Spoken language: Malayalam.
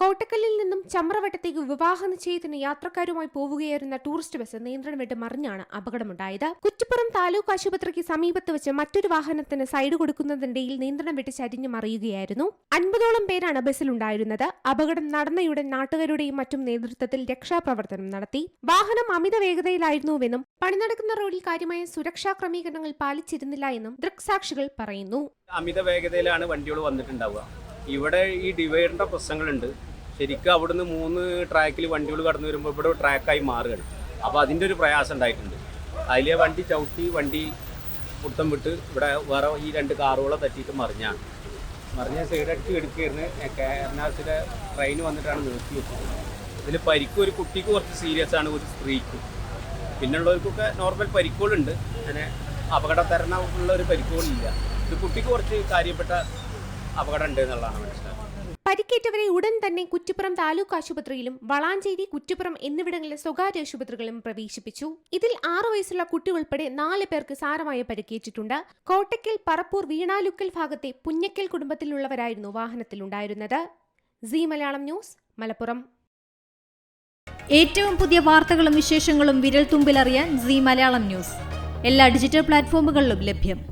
കോട്ടക്കല്ലിൽ നിന്നും ചമ്രവട്ടത്തേക്ക് വിവാഹ നിശ്ചയത്തിന് യാത്രക്കാരുമായി പോവുകയായിരുന്ന ടൂറിസ്റ്റ് ബസ് നിയന്ത്രണം വിട്ട് മറിഞ്ഞാണ് അപകടമുണ്ടായത്. കുറ്റിപ്പുറം താലൂക്ക് ആശുപത്രിക്ക് സമീപത്ത് വെച്ച് മറ്റൊരു വാഹനത്തിന് സൈഡ് കൊടുക്കുന്നതിനിടയിൽ നിയന്ത്രണം വിട്ട് ചരിഞ്ഞു മറിയുകയായിരുന്നു. അൻപതോളം പേരാണ് ബസ്സിലുണ്ടായിരുന്നത്. അപകടം നടന്നയുടൻ നാട്ടുകാരുടെയും മറ്റും നേതൃത്വത്തിൽ രക്ഷാപ്രവർത്തനം നടത്തി. വാഹനം അമിത വേഗതയിലായിരുന്നുവെന്നും പണി നടക്കുന്ന റോഡിൽ കാര്യമായ സുരക്ഷാ ക്രമീകരണങ്ങൾ പാലിച്ചിരുന്നില്ല എന്നും ദൃക്സാക്ഷികൾ പറയുന്നു. അമിത വേഗതയിലാണ് വണ്ടികൾ വന്നിട്ടുണ്ടാവുക. ഇവിടെ ഈ ഡിവൈഡറിന്റെ പ്രശ്നങ്ങളുണ്ട്. ശരിക്കും അവിടുന്ന് മൂന്ന് ട്രാക്കിൽ വണ്ടികൾ കടന്നു വരുമ്പോൾ ഇവിടെ ട്രാക്കായി മാറുകയാണ്. അപ്പോൾ അതിന്റെ ഒരു പ്രയാസം ഉണ്ടായിട്ടുണ്ട്. അതിലെ വണ്ടി ചവിട്ടി വണ്ടി പുട്ടം വിട്ട് ഇവിടെ വേറെ ഈ രണ്ട് കാറുകളെ തട്ടിയിട്ട് മറിഞ്ഞാണ്. മറിഞ്ഞ സൈഡടിച്ച് എടുക്കുകയായിരുന്നു. എറണാകുളത്തിലെ ട്രെയിൻ വന്നിട്ടാണ് നിർത്തി വെച്ചത്. ഇതിൽ പരിക്ക് ഒരു കുട്ടിക്ക് കുറച്ച് സീരിയസ് ആണ് ഒരു സ്ത്രീക്ക്. പിന്നുള്ളവർക്കൊക്കെ നോർമൽ പരിക്കുകളുണ്ട്. അങ്ങനെ അപകടതരണമുള്ള ഒരു പരിക്കുകളില്ല. ഇത് കുട്ടിക്ക് കുറച്ച് കാര്യപ്പെട്ട അപകടം ഉണ്ട് എന്നുള്ളതാണ് മനസ്സിലാക്കുന്നത്. പരിക്കേറ്റവരെ ഉടൻ തന്നെ കുറ്റിപ്പുറം താലൂക്ക് ആശുപത്രിയിലും വളാഞ്ചേരി കുറ്റിപ്പുറം എന്നിവിടങ്ങളിലെ സ്വകാര്യ ആശുപത്രികളിലും പ്രവേശിപ്പിച്ചു. ഇതിൽ ആറു വയസ്സുള്ള കുട്ടി ഉൾപ്പെടെ നാല് പേർക്ക് സാരമായ പരിക്കേറ്റിട്ടുണ്ട്. കോട്ടയ്ക്കൽ പറപ്പൂർ വീണാലുക്കൽ ഭാഗത്തെ പുഞ്ഞക്കൽ കുടുംബത്തിലുള്ളവരായിരുന്നു വാഹനത്തിലുണ്ടായിരുന്നത്. C Malayalam news Malappuram. ഏറ്റവും പുതിയ വാർത്തകളും വിശേഷങ്ങളും വിരൽ തുമ്പിലറിയാൻ സി മലയാളം ന്യൂസ്. എല്ലാ ഡിജിറ്റൽ പ്ലാറ്റ്ഫോമുകളിലും ലഭ്യം.